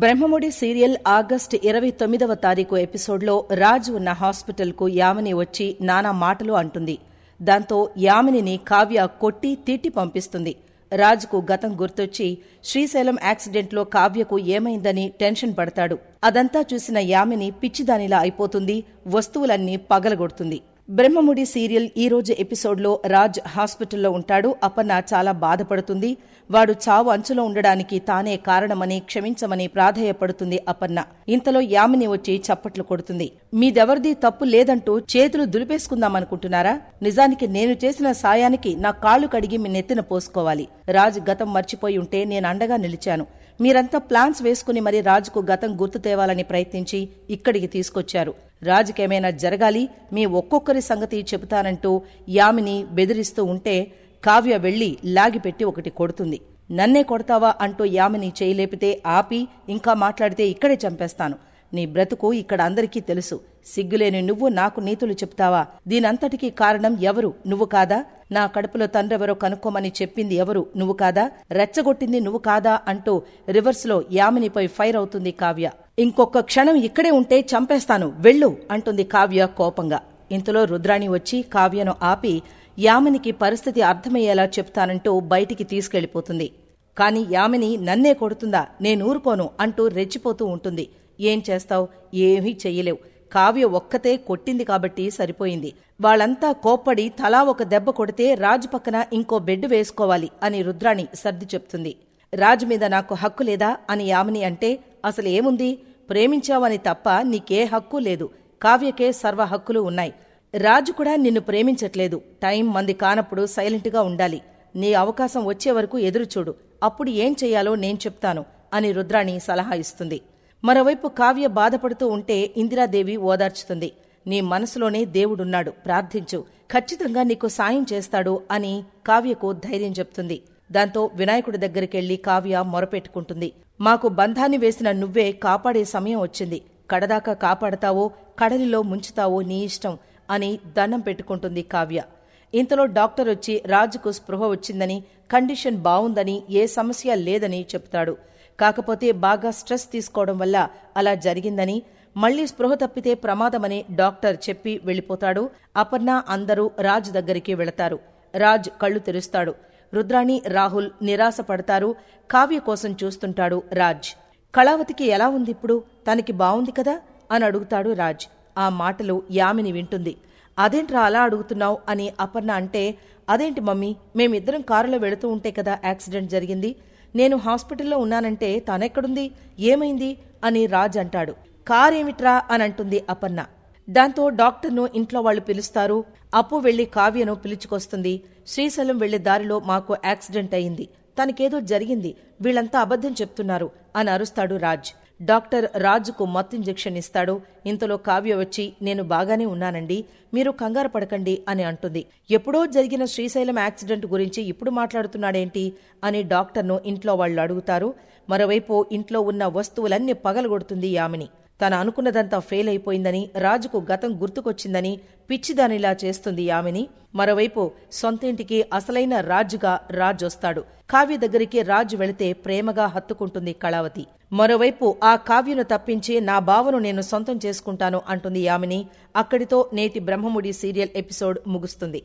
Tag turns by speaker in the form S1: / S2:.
S1: Brahmamudi serial August ఇరవై తొమ్మిదవ తారీఖు ఎపిసోడ్లో రాజు ఉన్న హాస్పిటల్కు యామిని వచ్చి నానా మాటలు అంటుంది. దాంతో యామినిని కావ్య కొట్టి తిట్టి పంపిస్తుంది. రాజుకు గతం గుర్తొచ్చి శ్రీశైలం యాక్సిడెంట్లో కావ్యకు ఏమైందని టెన్షన్ పడతాడు. అదంతా చూసిన యామిని పిచ్చిదానిలా అయిపోతుంది వస్తువులన్నీ పగలగొడుతుంది. బ్రహ్మముడి సీరియల్ ఈ రోజు ఎపిసోడ్లో రాజ్ హాస్పిటల్లో ఉంటాడు. అపర్ణ చాలా బాధపడుతుంది. వాడు చావు అంచులో ఉండడానికి తానే కారణమని క్షమించమని ప్రాధేయపడుతుంది అపర్ణ. ఇంతలో యామిని వచ్చి చప్పట్లు కొడుతుంది. మీదెవరిది తప్పు లేదంటూ చేతులు దులిపేసుకుందామనుకుంటున్నారా? నిజానికి నేను చేసిన సాయానికి నా కాళ్ళు కడిగి మీ నెత్తిన పోసుకోవాలి. రాజ్ గతం మర్చిపోయి ఉంటే నేను అండగా నిలిచాను. మీరంతా ప్లాన్స్ వేసుకుని మరి రాజుకు గతం గుర్తు తేవాలని ప్రయత్నించి ఇక్కడికి తీసుకొచ్చారు. రాజుకేమైనా జరగాలి మీ ఒక్కొక్కరి సంగతి చెబుతానంటూ యామిని బెదిరిస్తూ ఉంటే కావ్య వెళ్ళి లాగిపెట్టి ఒకటి కొడుతుంది. నన్నే కొడతావా అంటూ యామిని చేయలేపితే ఆపి ఇంకా మాట్లాడితే ఇక్కడే చంపేస్తాను. నీ బ్రతుకు ఇక్కడ అందరికీ తెలుసు. సిగ్గులేని నువ్వు నాకు నీతులు చెప్తావా? దీనంతటికీ కారణం ఎవరు? నువ్వు కాదా? నా కడుపులో తండ్రెవరో కనుక్కోమని చెప్పింది ఎవరు? నువ్వు కాదా? రెచ్చగొట్టింది నువ్వు కాదా? అంటూ రివర్స్లో యామినిపై ఫైర్ అవుతుంది కావ్య. ఇంకొక క్షణం ఇక్కడే ఉంటే చంపేస్తాను వెళ్ళు అంటుంది కావ్య కోపంగా. ఇంతలో రుద్రాణి వచ్చి కావ్యను ఆపి యామినికి పరిస్థితి అర్థమయ్యేలా చెప్తానంటూ బయటికి తీసుకెళ్ళిపోతుంది కాని యామిని నన్నే కొడుతుందా నేనూరుకోను అంటూ రెచ్చిపోతూ ఉంటుంది. ఏం చేస్తావు? ఏమీ చెయ్యలేవు. కావ్య ఒక్కతే కొట్టింది కాబట్టి సరిపోయింది. వాళ్ళంతా కోప్పడి తలా ఒక దెబ్బ కొడితే రాజు పక్కన ఇంకో బెడ్ వేసుకోవాలి అని రుద్రాణి సర్ది చెప్తుంది. రాజు మీద నాకు హక్కు లేదా? అని యామిని అంటే అసలు ఏముంది ప్రేమించావని తప్ప నీకే హక్కు లేదు. కావ్యకే సర్వ హక్కులు ఉన్నాయి. రాజు కూడా నిన్ను ప్రేమించట్లేదు. టైం మంది కానప్పుడు సైలెంట్గా ఉండాలి. నీ అవకాశం వచ్చే వరకు ఎదురుచూడు. అప్పుడు ఏం చెయ్యాలో నేను చెప్తాను అని రుద్రాణి సలహా ఇస్తుంది. మరోవైపు కావ్య బాధపడుతూ ఉంటే ఇందిరాదేవి ఓదార్చుతుంది. నీ మనసులోనే దేవుడున్నాడు. ప్రార్థించు. ఖచ్చితంగా నీకు సాయం చేస్తాడు అని కావ్యకు ధైర్యం చెప్తుంది. దాంతో వినాయకుడి దగ్గరికెళ్ళి కావ్య మొరపెట్టుకుంటుంది. మాకు బంధాన్ని వేసిన నువ్వే కాపాడే సమయం వచ్చింది. కడదాకా కాపాడతావో కడలిలో ముంచుతావో నీ ఇష్టం అని దండం పెట్టుకుంటుంది కావ్య. ఇంతలో డాక్టర్ వచ్చి రాజుకు స్పృహ వచ్చిందని కండిషన్ బావుందని ఏ సమస్య లేదని చెప్తాడు. కాకపోతే బాగా స్ట్రెస్ తీసుకోవడం వల్ల అలా జరిగిందని మళ్ళీ స్పృహ తప్పితే ప్రమాదమని డాక్టర్ చెప్పి వెళ్ళిపోతాడు. అపర్ణ అందరూ రాజ్ దగ్గరికి వెళతారు. రాజ్ కళ్ళు తెరుస్తాడు. రుద్రాణి రాహుల్ నిరాశపడతారు. కావ్య కోసం చూస్తుంటాడు రాజ్. కళావతికి ఎలా ఉంది ఇప్పుడు తనకి బావుంది కదా? అని అడుగుతాడు రాజ్. ఆ మాటలు యామిని వింటుంది. అదేంట్రా అలా అడుగుతున్నావు అని అపర్ణ అంటే అదేంటి మమ్మీ? మేమిద్దరం కారులో వెళుతూ ఉంటే కదా యాక్సిడెంట్ జరిగింది. నేను హాస్పిటల్లో ఉన్నానంటే తనెక్కడుంది? ఏమైంది? అని రాజ్ అంటాడు. కారేమిట్రా అని అంటుంది అపర్ణ. దాంతో డాక్టర్ను ఇంట్లో వాళ్ళు పిలుస్తారు. అప్పు వెళ్ళి కావ్యను పిలుచుకొస్తుంది. శ్రీశైలం వెళ్ళే దారిలో మాకు యాక్సిడెంట్ అయింది. తనకేదో జరిగింది. వీళ్ళంతా అబద్ధం చెప్తున్నారు అని అరుస్తాడు రాజ్. డాక్టర్ రాజుకు మత్తు ఇంజెక్షన్ ఇస్తాడు. ఇంతలో కావ్య వచ్చి నేను బాగానే ఉన్నానండి. మీరు కంగారు పడకండి అని అంటుంది. ఎప్పుడో జరిగిన శ్రీశైలం యాక్సిడెంట్ గురించి ఇప్పుడు మాట్లాడుతున్నాడేంటి? అని డాక్టర్ను ఇంట్లో వాళ్ళు అడుగుతారు. మరోవైపు ఇంట్లో ఉన్న వస్తువులన్నీ పగలగొడుతుంది యామిని. తను అనుకున్నదంతా ఫెయిల్ అయిపోయిందని రాజుకు గతం గుర్తుకొచ్చిందని పిచ్చిదానిలా చేస్తుంది యామిని. మరోవైపు సొంతింటికి అసలైన రాజుగా రాజొస్తాడు కావ్య దగ్గరికి రాజు వెళితే ప్రేమగా హత్తుకుంటుంది కళావతి. మరోవైపు ఆ కావ్యను తప్పించి నా బావను నేను సొంతం చేసుకుంటాను అంటుంది యామిని. అక్కడితో నేటి బ్రహ్మముడి సీరియల్ ఎపిసోడ్ ముగుస్తుంది.